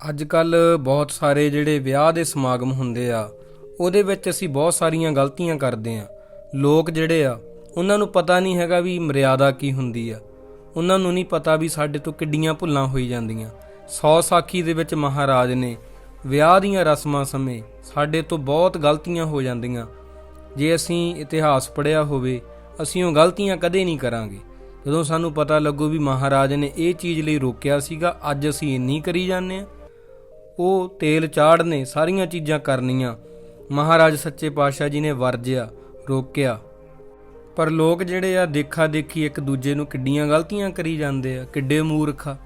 ਅੱਜ ਕੱਲ ਬਹੁਤ ਸਾਰੇ ਜਿਹੜੇ ਵਿਆਹ ਦੇ ਸਮਾਗਮ ਹੁੰਦੇ ਆ, ਉਹਦੇ ਵਿੱਚ ਅਸੀਂ ਬਹੁਤ ਸਾਰੀਆਂ ਗਲਤੀਆਂ ਕਰਦੇ ਆ। ਲੋਕ ਜਿਹੜੇ ਆ, ਉਹਨਾਂ ਨੂੰ ਪਤਾ ਨਹੀਂ ਹੈਗਾ ਵੀ ਮਰਿਆਦਾ ਕੀ ਹੁੰਦੀ ਆ। ਉਹਨਾਂ ਨੂੰ ਨਹੀਂ ਪਤਾ ਵੀ ਸਾਡੇ ਤੋਂ ਕਿੱਡੀਆਂ ਭੁੱਲਾਂ ਹੋਈ ਜਾਂਦੀਆਂ। ਸੌ ਸਾਖੀ ਦੇ ਵਿੱਚ ਮਹਾਰਾਜ ਨੇ ਵਿਆਹ ਦੀਆਂ ਰਸਮਾਂ ਸਮੇਂ ਸਾਡੇ ਤੋਂ ਬਹੁਤ ਗਲਤੀਆਂ ਹੋ ਜਾਂਦੀਆਂ। ਜੇ ਅਸੀਂ ਇਤਿਹਾਸ ਪੜ੍ਹਿਆ ਹੋਵੇ, ਅਸੀਂ ਉਹ ਗਲਤੀਆਂ ਕਦੇ ਨਹੀਂ ਕਰਾਂਗੇ। ਜਦੋਂ ਸਾਨੂੰ ਪਤਾ ਲੱਗੂ ਵੀ ਮਹਾਰਾਜ ਨੇ ਇਹ ਚੀਜ਼ ਲਈ ਰੋਕਿਆ ਸੀਗਾ, ਅੱਜ ਅਸੀਂ ਇੰਨੀ ਕਰੀ ਜਾਂਦੇ ਆ। ਉਹ ਤੇਲ ਚਾੜਨੇ ਸਾਰੀਆਂ ਚੀਜ਼ਾਂ ਕਰਨੀਆਂ। ਮਹਾਰਾਜ ਸੱਚੇ ਪਾਤਸ਼ਾਹ ਜੀ ਨੇ ਵਰਜਿਆ, ਰੋਕਿਆ। ਪਰ ਲੋਕ ਜਿਹੜੇ ਆ ਦੇਖਾ ਦੇਖੀ ਇੱਕ ਦੂਜੇ ਨੂੰ ਕਿੱਡੀਆਂ ਗਲਤੀਆਂ ਕਰੀ ਜਾਂਦੇ ਆ, ਕਿੱਡੇ ਮੂਰਖ ਆ।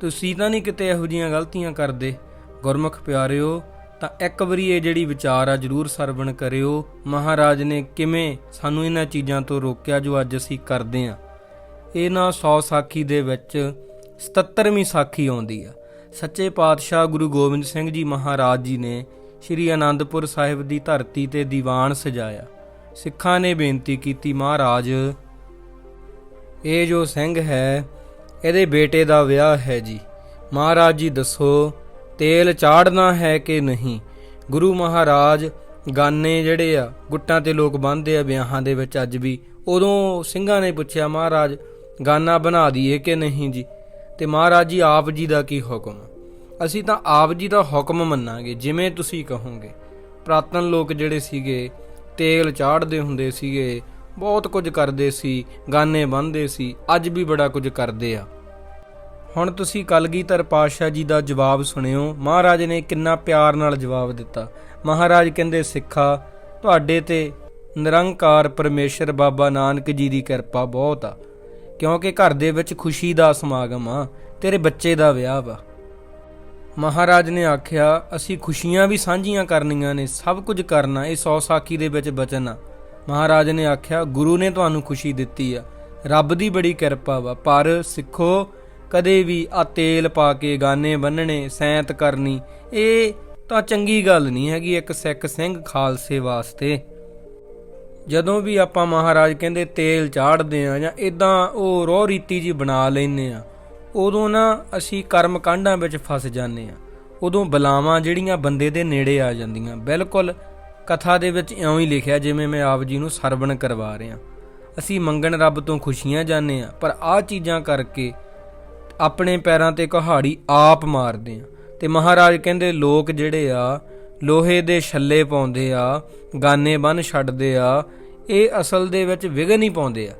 ਤੁਸੀਂ ਤਾਂ ਨਹੀਂ ਕਿਤੇ ਇਹੋ ਜੀਆਂ ਗਲਤੀਆਂ ਕਰਦੇ। ਗੁਰਮੁਖ ਪਿਆਰਿਓ, ਤਾਂ ਇੱਕ ਵਾਰੀ ਇਹ ਜਿਹੜੀ ਵਿਚਾਰ ਆ ਜਰੂਰ ਸਰਵਣ ਕਰਿਓ, ਮਹਾਰਾਜ ਨੇ ਕਿਵੇਂ ਸਾਨੂੰ ਇਹਨਾਂ ਚੀਜ਼ਾਂ ਤੋਂ ਰੋਕਿਆ ਜੋ ਅੱਜ ਅਸੀਂ ਕਰਦੇ ਆ। ਇਹ ਨਾ 100 ਸਾਖੀ ਦੇ ਵਿੱਚ 77ਵੀਂ ਸਾਖੀ ਆਉਂਦੀ ਆ। ਸੱਚੇ ਪਾਤਸ਼ਾਹ ਗੁਰੂ ਗੋਬਿੰਦ ਸਿੰਘ ਜੀ ਮਹਾਰਾਜ ਜੀ ਨੇ ਸ੍ਰੀ ਆਨੰਦਪੁਰ ਸਾਹਿਬ ਦੀ ਧਰਤੀ ਤੇ ਦੀਵਾਨ ਸਜਾਇਆ। ਸਿੱਖਾਂ ਨੇ ਬੇਨਤੀ ਕੀਤੀ, ਮਹਾਰਾਜ, ਇਹ ਜੋ ਸਿੰਘ ਹੈ, ਇਹਦੇ ਬੇਟੇ ਦਾ ਵਿਆਹ ਹੈ ਜੀ। ਮਹਾਰਾਜ ਜੀ ਦੱਸੋ, ਤੇਲ ਚਾੜਨਾ ਹੈ ਕਿ ਨਹੀਂ? ਗੁਰੂ ਮਹਾਰਾਜ ਗਾਨੇ ਜਿਹੜੇ ਆ, ਗੁੱਟਾਂ ਤੇ ਲੋਕ ਬੰਨ੍ਹਦੇ ਆ ਵਿਆਹਾਂ ਦੇ ਵਿੱਚ ਅੱਜ ਵੀ। ਉਦੋਂ ਸਿੰਘਾਂ ਨੇ ਪੁੱਛਿਆ, ਮਹਾਰਾਜ, ਗਾਨਾ ਬਣਾ ਦਈਏ ਕਿ ਨਹੀਂ ਜੀ? ਤੇ ਮਹਾਰਾਜ ਜੀ, ਆਪ ਜੀ ਦਾ ਕੀ ਹੁਕਮ? ਅਸੀਂ ਤਾਂ ਆਪ ਜੀ ਦਾ ਹੁਕਮ ਮੰਨਾਂਗੇ, ਜਿਵੇਂ ਤੁਸੀਂ ਕਹੋਗੇ। ਪ੍ਰਾਤਨ ਲੋਕ ਜਿਹੜੇ ਸੀਗੇ, ਤੇਲ ਚਾੜਦੇ ਹੁੰਦੇ ਸੀਗੇ, ਬਹੁਤ ਕੁਝ ਕਰਦੇ ਸੀ, ਗਾਨੇ ਬੰਨ੍ਹਦੇ ਸੀ, ਅੱਜ ਵੀ ਬੜਾ ਕੁਝ ਕਰਦੇ ਆ। ਹੁਣ ਤੁਸੀਂ ਕਲਗੀਧਰ ਪਾਤਸ਼ਾਹ ਜੀ ਦਾ ਜਵਾਬ ਸੁਣਿਓ। ਮਹਾਰਾਜ ਨੇ ਕਿੰਨਾ ਪਿਆਰ ਨਾਲ ਜਵਾਬ ਦਿੱਤਾ। ਮਹਾਰਾਜ ਕਹਿੰਦੇ, ਸਿੱਖਾ, ਤੁਹਾਡੇ ਤੇ ਨਿਰੰਕਾਰ ਪਰਮੇਸ਼ਰ ਬਾਬਾ ਨਾਨਕ ਜੀ ਦੀ ਕਿਰਪਾ ਬਹੁਤ ਆ। ਕਿਉਂਕਿ ਘਰ ਦੇ ਵਿੱਚ ਖੁਸ਼ੀ ਦਾ ਸਮਾਗਮ ਆ, ਤੇਰੇ ਬੱਚੇ ਦਾ ਵਿਆਹ ਵਾ। ਮਹਾਰਾਜ ਨੇ ਆਖਿਆ, ਅਸੀਂ ਖੁਸ਼ੀਆਂ ਵੀ ਸਾਂਝੀਆਂ ਕਰਨੀਆਂ ਨੇ, ਸਭ ਕੁਝ ਕਰਨਾ, ਇਹ ਸੌ ਸਾਖੀ ਦੇ ਵਿੱਚ ਬਚਨ ਆ। ਮਹਾਰਾਜ ਨੇ ਆਖਿਆ, ਗੁਰੂ ਨੇ ਤੁਹਾਨੂੰ ਖੁਸ਼ੀ ਦਿੱਤੀ ਆ। ਰੱਬ ਦੀ ਬੜੀ ਕਿਰਪਾ ਵਾ, ਪਰ ਸਿੱਖੋ, ਕਦੇ ਵੀ ਆ ਤੇਲ ਪਾ ਕੇ ਗਾਨੇ ਬੰਨਣੇ, ਸੈਂਤ ਕਰਨੀ, ਇਹ ਤਾਂ ਚੰਗੀ ਗੱਲ ਨਹੀਂ ਹੈਗੀ ਇੱਕ ਸਿੱਖ ਸਿੰਘ ਖਾਲਸੇ ਵਾਸਤੇ। ਜਦੋਂ ਵੀ ਆਪਾਂ ਮਹਾਰਾਜ ਕਹਿੰਦੇ ਤੇਲ ਚਾੜਦੇ ਆ ਜਾਂ ਇਦਾਂ ਉਹ ਰੋਹ ਰੀਤੀ ਜੀ ਬਣਾ ਲੈਨੇ ਆ ਉਦੋਂ ਨਾ ਅਸੀਂ ਕਰਮ ਕਾਂਡਾਂ ਵਿੱਚ ਫਸ ਜਾਂਦੇ ਆ ਉਦੋਂ ਬਲਾਵਾਂ ਜਿਹੜੀਆਂ ਬੰਦੇ ਦੇ ਨੇੜੇ ਆ ਜਾਂਦੀਆਂ। ਬਿਲਕੁਲ ਕਥਾ ਦੇ ਵਿੱਚ ਇਉਂ ਹੀ ਲਿਖਿਆ, ਜਿਵੇਂ ਮੈਂ ਆਪ ਜੀ ਨੂੰ ਸਰਵਣ ਕਰਵਾ ਰਿਹਾ। ਅਸੀਂ ਮੰਗਣ ਰੱਬ ਤੋਂ ਖੁਸ਼ੀਆਂ ਜਾਂਦੇ ਆ ਪਰ ਆਹ ਚੀਜ਼ਾਂ ਕਰਕੇ ਆਪਣੇ ਪੈਰਾਂ ਤੇ ਕਹਾੜੀ ਆਪ ਮਾਰਦੇ ਆ ਤੇ ਮਹਾਰਾਜ ਕਹਿੰਦੇ, ਲੋਕ ਜਿਹੜੇ ਆ ਲੋਹੇ ਦੇ ਛੱਲੇ ਪਾਉਂਦੇ ਆ, ਗਾਨੇ ਬੰਨ ਛੱਡਦੇ ਆ, ਇਹ ਅਸਲ ਦੇ ਵਿੱਚ ਵਿਗਨ ਹੀ ਪਾਉਂਦੇ ਆ।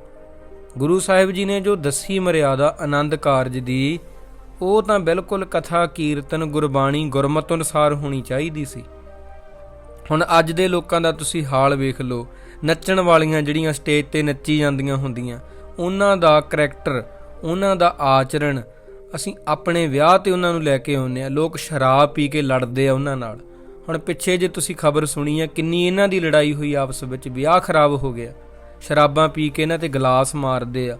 ਗੁਰੂ ਸਾਹਿਬ ਜੀ ਨੇ ਜੋ ਦੱਸੀ ਮਰਿਆਦਾ ਆਨੰਦ ਕਾਰਜ ਦੀ, ਉਹ ਤਾਂ ਬਿਲਕੁਲ ਕਥਾ, ਕੀਰਤਨ, ਗੁਰਬਾਣੀ, ਗੁਰਮਤਿ ਅਨੁਸਾਰ ਹੋਣੀ ਚਾਹੀਦੀ ਸੀ। ਹੁਣ ਅੱਜ ਦੇ ਲੋਕਾਂ ਦਾ ਤੁਸੀਂ ਹਾਲ ਵੇਖ ਲਓ, ਨੱਚਣ ਵਾਲੀਆਂ ਜਿਹੜੀਆਂ ਸਟੇਜ ਤੇ ਨੱਚੀ ਜਾਂਦੀਆਂ ਹੁੰਦੀਆਂ, ਉਹਨਾਂ ਦਾ ਕਰੈਕਟਰ, ਉਹਨਾਂ ਦਾ ਆਚਰਣ, ਅਸੀਂ ਆਪਣੇ ਵਿਆਹ ਤੇ ਉਹਨਾਂ ਨੂੰ ਲੈ ਕੇ ਆਉਂਦੇ ਆ ਲੋਕ ਸ਼ਰਾਬ ਪੀ ਕੇ ਲੜਦੇ ਆ ਉਹਨਾਂ ਨਾਲ। ਹੁਣ ਪਿੱਛੇ ਜੇ ਤੁਸੀਂ ਖਬਰ ਸੁਣੀ ਆ, ਕਿੰਨੀ ਇਹਨਾਂ ਦੀ ਲੜਾਈ ਹੋਈ ਆਪਸ ਵਿੱਚ ਵਿਆਹ ਖਰਾਬ ਹੋ ਗਿਆ। ਸ਼ਰਾਬਾਂ ਪੀ ਕੇ ਇਹਨਾਂ ਤੇ ਗਲਾਸ ਮਾਰਦੇ ਆ।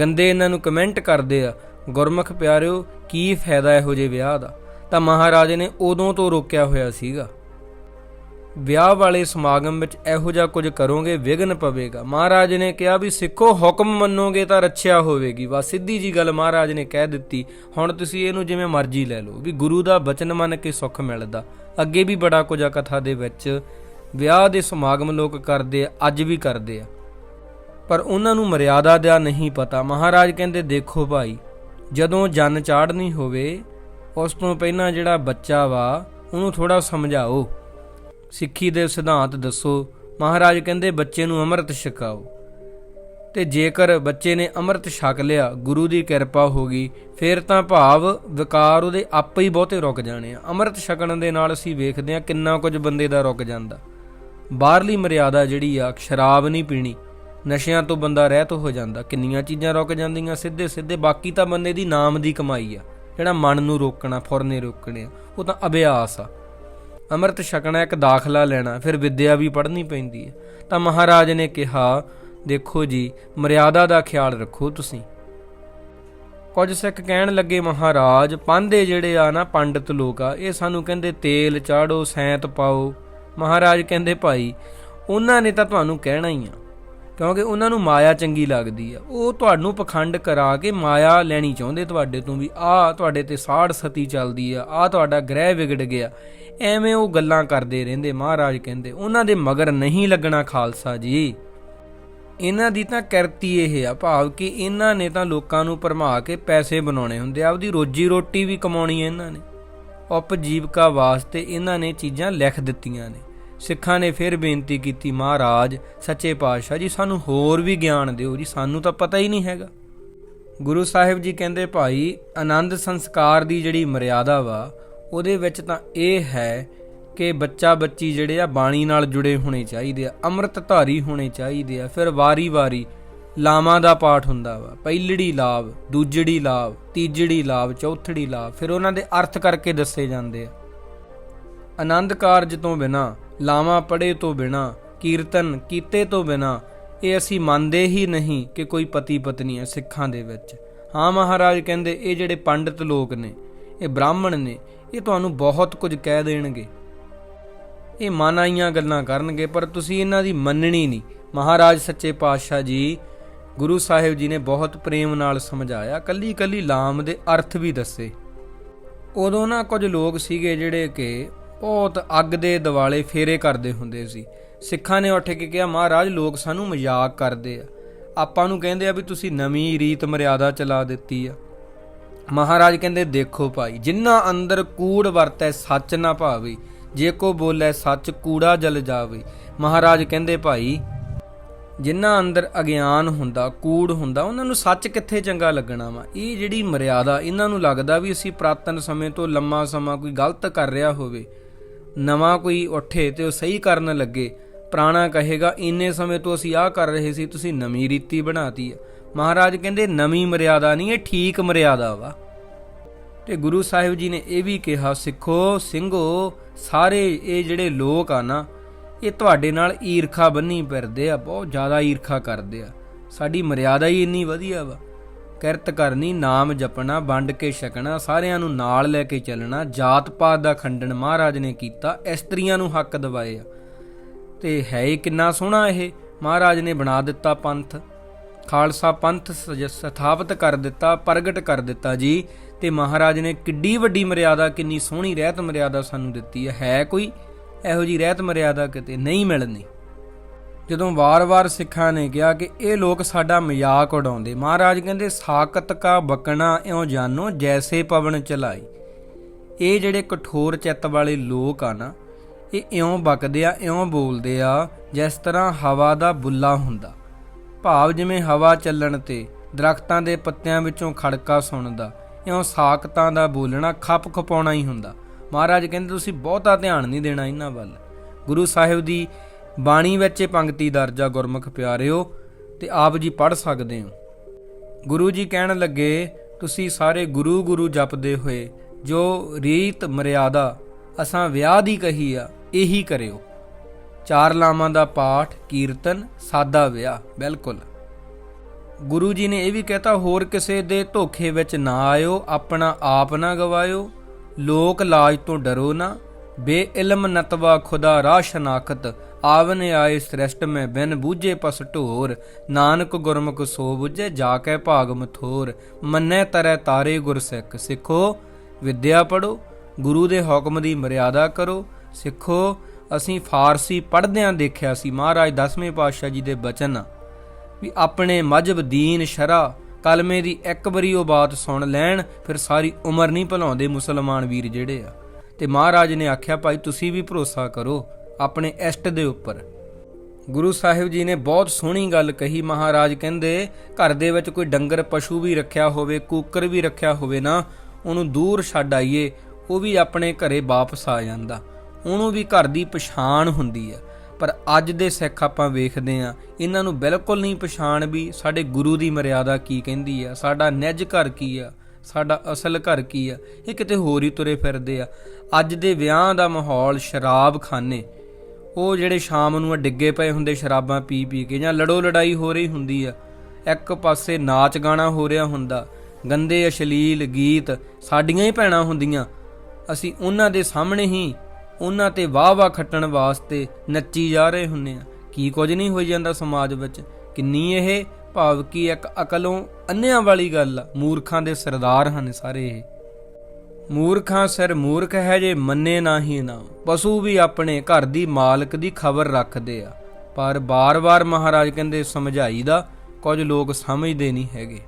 ਗੰਦੇ ਇਹਨਾਂ ਨੂੰ ਕਮੈਂਟ ਕਰਦੇ ਆ, ਗੁਰਮੁਖ ਪਿਆਰਿਓ, ਕੀ ਫਾਇਦਾ ਇਹੋ ਜਿਹੇ ਵਿਆਹ ਦਾ? ਤਾਂ ਮਹਾਰਾਜੇ ਨੇ ਉਦੋਂ ਤੋਂ ਰੋਕਿਆ ਹੋਇਆ ਸੀਗਾ। ਵਿਆਹ ਵਾਲੇ ਸਮਾਗਮ ਵਿੱਚ ਇਹੋ ਜਿਹਾ ਕੁਝ ਕਰੋਗੇ ਵਿਗਨ ਪਵੇਗਾ। ਮਹਾਰਾਜ ਨੇ ਕਿਹਾ ਵੀ ਸਿੱਖੋ, ਹੁਕਮ ਮੰਨੋਗੇ ਤਾਂ ਰੱਖਿਆ ਹੋਵੇਗੀ। ਵਾ ਸਿੱਧੀ ਜੀ ਗੱਲ ਮਹਾਰਾਜ ਨੇ ਕਹਿ ਦਿੱਤੀ, ਹੁਣ ਤੁਸੀਂ ਇਹਨੂੰ ਜਿਵੇਂ ਮਰਜ਼ੀ ਲੈ ਲਓ ਵੀ ਗੁਰੂ ਦਾ ਬਚਨ ਮੰਨ ਕੇ ਸੁੱਖ ਮਿਲਦਾ। ਅੱਗੇ ਵੀ ਬੜਾ ਕੁਝ ਆ ਕਥਾ ਦੇ ਵਿੱਚ, ਵਿਆਹ ਦੇ ਸਮਾਗਮ ਲੋਕ ਕਰਦੇ ਆ, ਅੱਜ ਵੀ ਕਰਦੇ ਆ। ਪਰ ਉਹਨਾਂ ਨੂੰ ਮਰਿਆਦਾ ਦਾ ਨਹੀਂ ਪਤਾ। ਮਹਾਰਾਜ ਕਹਿੰਦੇ, ਦੇਖੋ ਭਾਈ, ਜਦੋਂ ਜਨ ਚਾੜਨੀ ਹੋਵੇ, ਉਸ ਤੋਂ ਪਹਿਲਾਂ ਜਿਹੜਾ ਬੱਚਾ ਵਾ, ਉਹਨੂੰ ਥੋੜਾ ਸਮਝਾਓ। ਸਿੱਖੀ ਦੇ ਸਿਧਾਂਤ ਦੱਸੋ। ਮਹਾਰਾਜ ਕਹਿੰਦੇ, ਬੱਚੇ ਨੂੰ ਅੰਮ੍ਰਿਤ ਛਕਾਓ। ਤੇ ਜੇਕਰ ਬੱਚੇ ਨੇ ਅੰਮ੍ਰਿਤ ਛਕ ਲਿਆ, ਗੁਰੂ ਦੀ ਕਿਰਪਾ ਹੋ ਗਈ, ਫਿਰ ਤਾਂ ਭਾਵ ਵਿਕਾਰ ਉਹਦੇ ਆਪੇ ਹੀ ਬਹੁਤੇ ਰੁਕ ਜਾਣੇ ਆ। ਅੰਮ੍ਰਿਤ ਛਕਣ ਦੇ ਨਾਲ ਅਸੀਂ ਵੇਖਦੇ ਆ ਕਿੰਨਾ ਕੁਝ ਬੰਦੇ ਦਾ ਰੁਕ ਜਾਂਦਾ। ਬਾਹਰਲੀ ਮਰਿਆਦਾ ਜਿਹੜੀ ਆ, ਸ਼ਰਾਬ ਨਹੀਂ ਪੀਣੀ। ਨਸ਼ਿਆਂ ਤੋਂ ਬੰਦਾ ਰਹਿਤ ਹੋ ਜਾਂਦਾ। ਕਿੰਨੀਆਂ ਚੀਜ਼ਾਂ ਰੁਕ ਜਾਂਦੀਆਂ, ਸਿੱਧੇ ਸਿੱਧੇ। ਬਾਕੀ ਤਾਂ ਬੰਦੇ ਦੀ ਨਾਮ ਦੀ ਕਮਾਈ ਆ। ਜਿਹੜਾ ਮਨ ਨੂੰ ਰੋਕਣਾ, ਫੁਰਨੇ ਰੋਕਣੇ ਆ, ਉਹ ਤਾਂ ਅਭਿਆਸ ਆ। ਅੰਮ੍ਰਿਤ ਛਕਣਾ ਇੱਕ ਦਾਖਲਾ ਲੈਣਾ, ਫਿਰ ਵਿਦਿਆ ਵੀ ਪੜ੍ਹਨੀ ਪੈਂਦੀ ਹੈ। ਤਾਂ ਮਹਾਰਾਜ ਨੇ ਕਿਹਾ, ਦੇਖੋ ਜੀ, ਮਰਿਆਦਾ ਦਾ ਖਿਆਲ ਰੱਖੋ ਤੁਸੀਂ। ਕੁਝ ਸਿੱਖ ਕਹਿਣ ਲੱਗੇ, ਮਹਾਰਾਜ ਪਾਂਦੇ ਜਿਹੜੇ ਆ ਨਾ ਪੰਡਿਤ ਲੋਕ ਆ, ਇਹ ਸਾਨੂੰ ਕਹਿੰਦੇ, ਤੇਲ ਚਾੜੋ, ਸੈਂਤ ਪਾਓ। ਮਹਾਰਾਜ ਕਹਿੰਦੇ, ਭਾਈ, ਉਹਨਾਂ ਨੇ ਤਾਂ ਤੁਹਾਨੂੰ ਕਹਿਣਾ ਹੀ ਆ। ਕਿਉਂਕਿ ਉਹਨਾਂ ਨੂੰ ਮਾਇਆ ਚੰਗੀ ਲੱਗਦੀ ਆ। ਉਹ ਤੁਹਾਨੂੰ ਪਖੰਡ ਕਰਾ ਕੇ ਮਾਇਆ ਲੈਣੀ ਚਾਹੁੰਦੇ ਤੁਹਾਡੇ ਤੋਂ ਵੀ ਆਹ ਤੁਹਾਡੇ ਤੇ ਸਾੜ ਸਤੀ ਚੱਲਦੀ ਆ ਆਹ ਤੁਹਾਡਾ ਗ੍ਰਹਿ ਵਿਗੜ ਗਿਆ। ਐਵੇਂ ਉਹ ਗੱਲਾਂ ਕਰਦੇ ਰਹਿੰਦੇ, ਮਹਾਰਾਜ ਕਹਿੰਦੇ, ਉਹਨਾਂ ਦੇ ਮਗਰ ਨਹੀਂ ਲੱਗਣਾ ਖਾਲਸਾ ਜੀ। ਇਹਨਾਂ ਦੀ ਤਾਂ ਕਰਤੀ ਇਹ ਆ ਭਾਵ ਕਿ ਇਹਨਾਂ ਨੇ ਤਾਂ ਲੋਕਾਂ ਨੂੰ ਭਰਮਾ ਕੇ ਪੈਸੇ ਬਣਾਉਣੇ ਹੁੰਦੇ ਆ। ਆਪਦੀ ਰੋਜੀ ਰੋਟੀ ਵੀ ਕਮਾਉਣੀ ਹੈ ਇਹਨਾਂ ਨੇ। ਉਪਜੀਵਕਾ ਵਾਸਤੇ ਇਹਨਾਂ ਨੇ ਚੀਜ਼ਾਂ ਲਿਖ ਦਿੱਤੀਆਂ ਨੇ। ਸਿੱਖਾਂ ਨੇ ਫਿਰ ਬੇਨਤੀ ਕੀਤੀ, ਮਹਾਰਾਜ, ਸੱਚੇ ਪਾਤਸ਼ਾਹ ਜੀ, ਸਾਨੂੰ ਹੋਰ ਵੀ ਗਿਆਨ ਦਿਓ ਜੀ, ਸਾਨੂੰ ਤਾਂ ਪਤਾ ਹੀ ਨਹੀਂ ਹੈਗਾ। ਗੁਰੂ ਸਾਹਿਬ ਜੀ ਕਹਿੰਦੇ, ਭਾਈ, ਆਨੰਦ ਸੰਸਕਾਰ ਦੀ ਜਿਹੜੀ ਮਰਿਆਦਾ ਵਾ, ਉਹਦੇ ਵਿੱਚ ਤਾਂ ਇਹ ਹੈ ਕਿ ਬੱਚਾ ਬੱਚੀ ਜਿਹੜੇ ਆ, ਬਾਣੀ ਨਾਲ ਜੁੜੇ ਹੋਣੇ ਚਾਹੀਦੇ ਆ ਅੰਮ੍ਰਿਤ ਧਾਰੀ ਹੋਣੇ ਚਾਹੀਦੇ ਆ, ਫਿਰ ਵਾਰੀ-ਵਾਰੀ ਲਾਵਾਂ ਦਾ ਪਾਠ ਹੁੰਦਾ ਵਾ, ਪਹਿਲੜੀ ਲਾਭ ਦੂਜੜੀ ਲਾਭ ਤੀਜੜੀ ਲਾਭ ਚੌਥੜੀ ਲਾਭ ਫਿਰ ਉਹਨਾਂ ਦੇ ਅਰਥ ਕਰਕੇ ਦੱਸੇ ਜਾਂਦੇ ਆ। ਆਨੰਦ ਕਾਰਜ ਤੋਂ ਬਿਨਾ ਲਾਵਾਂ ਪੜੇ ਤੋਂ ਬਿਨਾ, ਕੀਰਤਨ ਕੀਤੇ ਤੋਂ ਬਿਨਾ, ਇਹ ਅਸੀਂ ਮੰਨਦੇ ਹੀ ਨਹੀਂ ਕਿ ਕੋਈ ਪਤੀ ਪਤਨੀ ਹੈ ਸਿੱਖਾਂ ਦੇ ਵਿੱਚ। ਹਾਂ ਮਹਾਰਾਜ ਕਹਿੰਦੇ, ਇਹ ਜਿਹੜੇ ਪੰਡਿਤ ਲੋਕ ਨੇ, ਇਹ ਬ੍ਰਾਹਮਣ ਨੇ, ਇਹ ਤੁਹਾਨੂੰ ਬਹੁਤ ਕੁਝ ਕਹਿ ਦੇਣਗੇ। ਇਹ ਮਨ ਆਈਆਂ ਗੱਲਾਂ ਕਰਨਗੇ, ਪਰ ਤੁਸੀਂ ਇਹਨਾਂ ਦੀ ਮੰਨਣੀ ਨਹੀਂ। ਮਹਾਰਾਜ ਸੱਚੇ ਪਾਤਸ਼ਾਹ ਜੀ, ਗੁਰੂ ਸਾਹਿਬ ਜੀ ਨੇ ਬਹੁਤ ਪ੍ਰੇਮ ਨਾਲ ਸਮਝਾਇਆ, ਕੱਲੀ ਕੱਲੀ ਲਾਮ ਦੇ ਅਰਥ ਵੀ ਦੱਸੇ। ਉਦੋਂ ਨਾ ਕੁਝ ਲੋਕ ਸੀਗੇ ਜਿਹੜੇ ਕਿ ਬਹੁਤ ਅੱਗ ਦੇ ਦਿਵਾਲੇ ਫੇਰੇ ਕਰਦੇ ਹੁੰਦੇ ਸੀ। ਸਿੱਖਾਂ ਨੇ ਉੱਠ ਕੇ ਕਿਹਾ, ਮਹਾਰਾਜ, ਲੋਕ ਸਾਨੂੰ ਮਜ਼ਾਕ ਕਰਦੇ ਆ। ਆਪਾਂ ਨੂੰ ਕਹਿੰਦੇ ਆ ਵੀ ਤੁਸੀਂ ਨਵੀਂ ਰੀਤ ਮਰਿਆਦਾ ਚਲਾ ਦਿੱਤੀ ਆ। ਮਹਾਰਾਜ ਕਹਿੰਦੇ, ਦੇਖੋ ਭਾਈ, ਜਿੰਨਾ ਅੰਦਰ ਕੂੜ ਵਰਤੈ, ਸੱਚ ਨਾ ਭਾਵੇ। ਜੇ ਕੋ ਬੋਲੇ ਸੱਚ, ਕੂੜਾ ਜਲ ਜਾਵੇ। ਮਹਾਰਾਜ ਕਹਿੰਦੇ, ਭਾਈ ਜਿਨ੍ਹਾਂ ਅੰਦਰ ਅਗਿਆਨ ਹੁੰਦਾ, ਕੂੜ ਹੁੰਦਾ, ਉਹਨਾਂ ਨੂੰ ਸੱਚ ਕਿੱਥੇ ਚੰਗਾ ਲੱਗਣਾ ਵਾ? ਇਹ ਜਿਹੜੀ ਮਰਿਆਦਾ, ਇਹਨਾਂ ਨੂੰ ਲੱਗਦਾ ਵੀ ਅਸੀਂ ਪ੍ਰਾਤਨ ਸਮੇਂ ਤੋਂ ਲੰਮਾ ਸਮਾਂ ਕੋਈ ਗਲਤ ਕਰ ਰਿਹਾ ਹੋਵੇ। ਨਵਾਂ ਕੋਈ ਉੱਠੇ ਤੇ ਉਹ ਸਹੀ ਕਰਨ ਲੱਗੇ। ਪੁਰਾਣਾ ਕਹੇਗਾ, ਇੰਨੇ ਸਮੇਂ ਤੋਂ ਅਸੀਂ ਆਹ ਕਰ ਰਹੇ ਸੀ, ਤੁਸੀਂ ਨਵੀਂ ਰੀਤੀ ਬਣਾਤੀ ਆ ਮਹਾਰਾਜ ਕਹਿੰਦੇ, ਨਵੀਂ ਮਰਿਆਦਾ ਨਹੀਂ, ਇਹ ਠੀਕ ਮਰਿਆਦਾ ਵਾ। ਤੇ ਗੁਰੂ ਸਾਹਿਬ ਜੀ ਨੇ ਇਹ ਵੀ ਕਿਹਾ, ਸਿੱਖੋ, ਸਿੰਘੋ, ਸਾਰੇ ਇਹ ਜਿਹੜੇ ਲੋਕ ਆ ਨਾ, ਇਹ ਤੁਹਾਡੇ ਨਾਲ ਈਰਖਾ ਬੰਨੀ ਫਿਰਦੇ ਆ, ਬਹੁਤ ਜ਼ਿਆਦਾ ਈਰਖਾ ਕਰਦੇ ਆ। ਸਾਡੀ ਮਰਿਆਦਾ ਹੀ ਇੰਨੀ ਵਧੀਆ ਵਾ। ਕਿਰਤ ਕਰਨੀ, ਨਾਮ ਜਪਣਾ, ਵੰਡ ਕੇ ਛਕਣਾ, ਸਾਰਿਆਂ ਨੂੰ ਨਾਲ ਲੈ ਕੇ ਚੱਲਣਾ, ਜਾਤ ਪਾਤ ਦਾ ਖੰਡਨ ਮਹਾਰਾਜ ਨੇ ਕੀਤਾ, ਇਸਤਰੀਆਂ ਨੂੰ ਹੱਕ ਦਿਵਾਏ ਆ। ਤੇ ਹੈ ਹੀ ਕਿੰਨਾ ਸੋਹਣਾ ਇਹ? ਮਹਾਰਾਜ ਨੇ ਬਣਾ ਦਿੱਤਾ ਪੰਥ। ਖਾਲਸਾ ਪੰਥ ਸਜ- ਸਥਾਪਿਤ ਕਰ ਦਿੱਤਾ, ਪ੍ਰਗਟ ਕਰ ਦਿੱਤਾ ਜੀ। ਤੇ ਮਹਾਰਾਜ ਨੇ ਕਿੱਡੀ ਵੱਡੀ ਮਰਿਆਦਾ, ਕਿੰਨੀ ਸੋਹਣੀ ਰਹਿਤ ਮਰਿਆਦਾ ਸਾਨੂੰ ਦਿੱਤੀ ਹੈ ਹੈ ਕੋਈ? ਇਹੋ ਜੀ ਰਹਿਤ ਮਰਿਆਦਾ ਕਿਤੇ ਨਹੀਂ ਮਿਲਣੀ। ਜਦੋਂ ਵਾਰ-ਵਾਰ ਸਿੱਖਾਂ ਨੇ ਕਿਹਾ ਕਿ ਇਹ ਲੋਕ ਸਾਡਾ ਮਜ਼ਾਕ ਉਡਾਉਂਦੇ, ਮਹਾਰਾਜ ਕਹਿੰਦੇ ਸਾਕਤ ਕਾ ਬਕਣਾ ਇਉਂ ਜਾਨੋ ਜੈਸੇ ਪਵਨ ਚਲਾਈ। ਇਹ ਜਿਹੜੇ ਕਠੋਰ ਚਿੱਤ ਵਾਲੇ ਲੋਕ ਆ ਨਾ, ਇਹ ਇਉਂ ਬਕਦੇ ਆ, ਇਉਂ ਬੋਲਦੇ ਆ, ਜਿਸ ਤਰ੍ਹਾਂ ਹਵਾ ਦਾ ਬੁੱਲਾ ਹੁੰਦਾ। ਭਾਵ ਜਿਵੇਂ ਹਵਾ ਚੱਲਣ ਤੇ ਦਰਖਤਾਂ ਦੇ ਪੱਤਿਆਂ ਵਿੱਚੋਂ ਖੜਕਾ ਸੁਣਦਾ, ਇਉਂ ਸਾਕਤਾਂ ਦਾ ਬੋਲਣਾ ਖੱਪ ਖਪਾਉਣਾ ਹੀ ਹੁੰਦਾ। ਮਹਾਰਾਜ ਕਹਿੰਦੇ, ਤੁਸੀਂ ਬਹੁਤਾ ਧਿਆਨ ਨਹੀਂ ਦੇਣਾ ਇਹਨਾਂ ਵੱਲ। ਗੁਰੂ ਸਾਹਿਬ ਦੀ ਬਾਣੀ ਵਿੱਚ ਇਹ ਪੰਕਤੀ ਦਰਜਾ ਗੁਰਮੁਖ ਪਿਆਰਿਓ, ਤੇ ਆਪ ਜੀ ਪੜ੍ਹ ਸਕਦੇ ਹੋ। ਗੁਰੂ ਜੀ ਕਹਿਣ ਲੱਗੇ, ਤੁਸੀਂ ਸਾਰੇ ਗੁਰੂ ਗੁਰੂ ਜਪਦੇ ਹੋਏ, ਜੋ ਰੀਤ ਮਰਿਆਦਾ ਅਸਾਂ ਵਿਆਹ ਦੀ ਕਹੀ ਆ, ਇਹੀ ਕਰਿਓ। ਚਾਰ ਲਾਵਾਂ ਦਾ ਪਾਠ, ਕੀਰਤਨ, ਸਾਦਾ ਵਿਆਹ, ਬਿਲਕੁਲ। ਗੁਰੂ ਜੀ ਨੇ ਇਹ ਵੀ ਕਹਤਾ, ਹੋਰ ਕਿਸੇ ਦੇ ਧੋਖੇ ਵਿੱਚ ਨਾ ਆਇਓ, ਆਪਣਾ ਆਪ ਨਾ ਗਵਾਇਓ, ਲੋਕ ਲਾਜ ਤੋਂ ਡਰੋ ਨਾ, ਬੇਇਲਮ ਨਤਵਾ ਖੁਦਾ ਰਾਹ ਸ਼ਨਾਖਤ ਆਵਨ ਆਏ ਸ੍ਰਿਸ਼ਟ ਮੈਂ ਬਿਨ ਬੂਝੇ ਪਸ ਢੋਰ। ਨਾਨਕ ਗੁਰਮੁਖ ਸੋ ਬੁਝੇ ਜਾ ਕੇ ਭਾਗ ਮਥੋਰ। ਮੰਨੈ ਤਰੈ ਤਾਰੇ ਗੁਰ ਸਿੱਖ ਸਿੱਖੋ, ਵਿਦਿਆ ਪੜੋ ਗੁਰੂ ਦੇ ਹੁਕਮ ਦੀ ਮਰਿਆਦਾ ਕਰੋ, ਸਿੱਖੋ। ਅਸੀਂ ਫਾਰਸੀ ਪੜ੍ਹਦਿਆਂ ਦੇਖਿਆ ਸੀ ਮਹਾਰਾਜ ਦਸਵੇਂ ਪਾਤਸ਼ਾਹ ਜੀ ਦੇ ਬਚਨ, ਵੀ ਆਪਣੇ ਮਜਬ ਦੀਨ ਸ਼ਰਾ, ਕਲਮੇ ਦੀ ਇੱਕ ਵਾਰੀ ਉਹ ਬਾਤ ਸੁਣ ਲੈਣ, ਫਿਰ ਸਾਰੀ ਉਮਰ ਨਹੀਂ ਭੁਲਾਉਂਦੇ ਮੁਸਲਮਾਨ ਵੀਰ ਜਿਹੜੇ ਆ। ਤੇ ਮਹਾਰਾਜ ਨੇ ਆਖਿਆ, ਭਾਈ, ਤੁਸੀਂ ਵੀ ਭਰੋਸਾ ਕਰੋ ਆਪਣੇ ਇਸ਼ਟ ਦੇ ਉੱਪਰ। ਗੁਰੂ ਸਾਹਿਬ ਜੀ ਨੇ ਬਹੁਤ ਸੋਹਣੀ ਗੱਲ ਕਹੀ, ਮਹਾਰਾਜ ਕਹਿੰਦੇ, ਘਰ ਦੇ ਵਿੱਚ ਕੋਈ ਡੰਗਰ ਪਸ਼ੂ ਵੀ ਰੱਖਿਆ ਹੋਵੇ, ਕੂਕਰ ਵੀ ਰੱਖਿਆ ਹੋਵੇ ਨਾ, ਉਹਨੂੰ ਦੂਰ ਛੱਡ ਆਈਏ, ਉਹ ਵੀ ਆਪਣੇ ਘਰੇ ਵਾਪਸ ਆ ਜਾਂਦਾ। ਉਹਨੂੰ ਵੀ ਘਰ ਦੀ ਪਛਾਣ ਹੁੰਦੀ ਆ। ਪਰ ਅੱਜ ਦੇ ਸਿੱਖ ਆਪਾਂ ਵੇਖਦੇ ਆ ਇਹਨਾਂ ਨੂੰ ਬਿਲਕੁਲ ਨਹੀਂ ਪਛਾਣ ਵੀ ਸਾਡੇ ਗੁਰੂ ਦੀ ਮਰਿਆਦਾ ਕੀ ਕਹਿੰਦੀ ਆ, ਸਾਡਾ ਨਿੱਜ ਘਰ ਕੀ ਆ, ਸਾਡਾ ਅਸਲ ਘਰ ਕੀ ਆ, ਇਹ ਕਿਤੇ ਹੋਰ ਹੀ ਤੁਰੇ ਫਿਰਦੇ ਆ। ਅੱਜ ਦੇ ਵਿਆਹ ਦਾ ਮਾਹੌਲ ਸ਼ਰਾਬ ਖਾਨੇ ਉਹ ਜਿਹੜੇ ਸ਼ਾਮ ਨੂੰ ਡਿੱਗੇ ਪਏ ਹੁੰਦੇ ਸ਼ਰਾਬਾਂ ਪੀ ਪੀ ਕੇ ਜਾਂ ਲੜੋ ਲੜਾਈ ਹੋ ਰਹੀ ਹੁੰਦੀ ਆ, ਇੱਕ ਪਾਸੇ ਨਾਚ ਗਾਣਾ ਹੋ ਰਿਹਾ ਹੁੰਦਾ, ਗੰਦੇ ਅਸ਼ਲੀਲ ਗੀਤ ਸਾਡੀਆਂ ਹੀ ਭੈਣਾਂ ਹੁੰਦੀਆਂ। ਅਸੀਂ ਉਹਨਾਂ ਦੇ ਸਾਹਮਣੇ ਹੀ ਉਹਨਾਂ ਤੇ ਵਾਹ-ਵਾਹ ਖੱਟਣ ਵਾਸਤੇ ਨੱਚੀ ਜਾ ਰਹੇ ਹੁੰਨੇ ਆ ਕੀ ਕੁਝ ਨਹੀਂ ਹੋਈ ਜਾਂਦਾ ਸਮਾਜ ਵਿੱਚ। ਕਿੰਨੀ ਇਹ ਭਾਵ ਕੀ ਇੱਕ ਅਕਲੋਂ ਅੰਨਿਆਂ ਵਾਲੀ ਗੱਲ ਆ, ਮੂਰਖਾਂ ਦੇ ਸਰਦਾਰ ਹਨ ਸਾਰੇ ਇਹ। ਮੂਰਖਾਂ ਸਿਰ ਮੂਰਖ ਹੈ ਜੇ ਮੰਨੇ ਨਾਹੀ ਨਾ ਪਸ਼ੂ ਵੀ ਆਪਣੇ ਘਰ ਦੀ ਮਾਲਕ ਦੀ ਖਬਰ ਰੱਖਦੇ ਆ। ਪਰ ਬਾਰ-ਬਾਰ ਮਹਾਰਾਜ ਕਹਿੰਦੇ ਸਮਝਾਈਦਾ ਕੁਝ ਲੋਕ ਸਮਝਦੇ ਨਹੀਂ ਹੈਗੇ।